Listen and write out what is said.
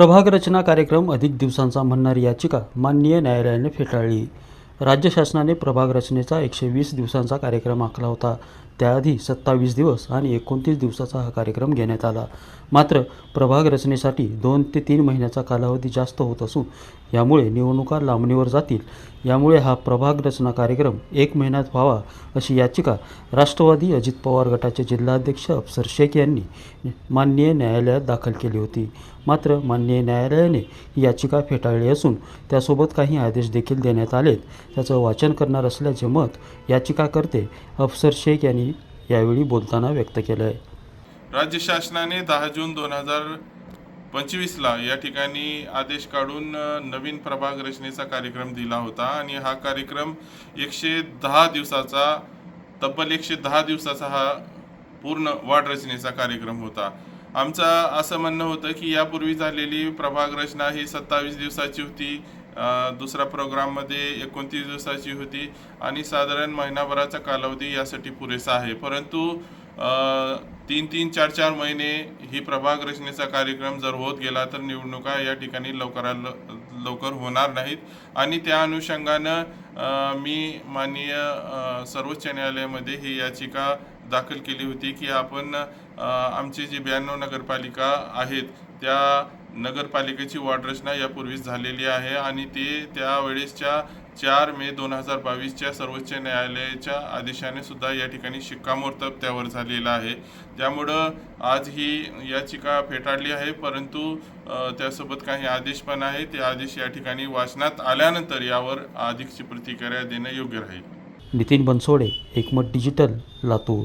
प्रभाग रचना कार्यक्रम अधिक दिवसांचा म्हणणारी याचिका माननीय न्यायालयाने फेटाळली. राज्य शासनाने प्रभाग रचनेचा एकशे वीस दिवसांचा कार्यक्रम आखला होता. त्याआधी सत्तावीस दिवस आणि एकोणतीस दिवसाचा हा कार्यक्रम घेण्यात आला. मात्र प्रभाग रचनेसाठी दोन ते तीन महिन्याचा कालावधी जास्त होत असून यामुळे निवडणुका लांबणीवर जातील. यामुळे हा प्रभाग रचना कार्यक्रम एक महिन्यात व्हावा अशी याचिका राष्ट्रवादी अजित पवार गटाचे जिल्हाध्यक्ष अफसर शेख यांनी माननीय न्यायालयात दाखल केली होती. मात्र माननीय न्यायालयाने ही याचिका फेटाळली असून त्यासोबत काही आदेश देखील देण्यात आलेत. त्याचं वाचन करणार असल्याचे मत याचिकाकर्ते अफसर शेख यांनी यावेळी बोलताना व्यक्त केलं आहे राज्य शासनाने दहा जून दोन हजार पंचवीसला या ठिकाणी आदेश काढून नवीन प्रभाग रचनेचा कार्यक्रम दिला होता. आणि हा कार्यक्रम एकशे दहा दिवसाचा तब्बल एकशे दहा दिवसाचा हा पूर्ण वाढ रचनेचा कार्यक्रम होता. आमचं असं म्हणणं होतं की यापूर्वी झालेली प्रभाग रचना ही सत्तावीस दिवसाची होती. दुसऱ्या प्रोग्राममध्ये एकोणतीस दिवसाची होती आणि साधारण महिनाभराचा कालावधी यासाठी पुरेसा आहे. परंतु तीन तीन चार चार महिने ही प्रभाग रचनेचा कार्यक्रम जर होत गेला तर निवडणुका या ठिकाणी लवकरात ल- लवकर होणार नाहीत. आणि त्या अनुषंगानं मी माननीय सर्वोच्च न्यायालयामध्ये ही याचिका दाखल केली होती की आपण आमचे जे ब्याण्णव नगरपालिका आहेत त्या नगरपालिकेची वाढरचना यापूर्वीच झालेली आहे आणि ते त्यावेळेसच्या चार मे दोन हजार बावीसच्या सर्वोच्च न्यायालयाच्या आदेशाने सुद्धा या ठिकाणी शिक्कामोर्तब त्यावर झालेला आहे. त्यामुळं आज ही याचिका फेटाळली आहे परंतु त्यासोबत काही आदेश पण आहे ते आदेश या ठिकाणी वाचनात आल्यानंतर यावर अधिकची प्रतिक्रिया देणं योग्य राहील. Nitin Bansode Ekmat digital Latur.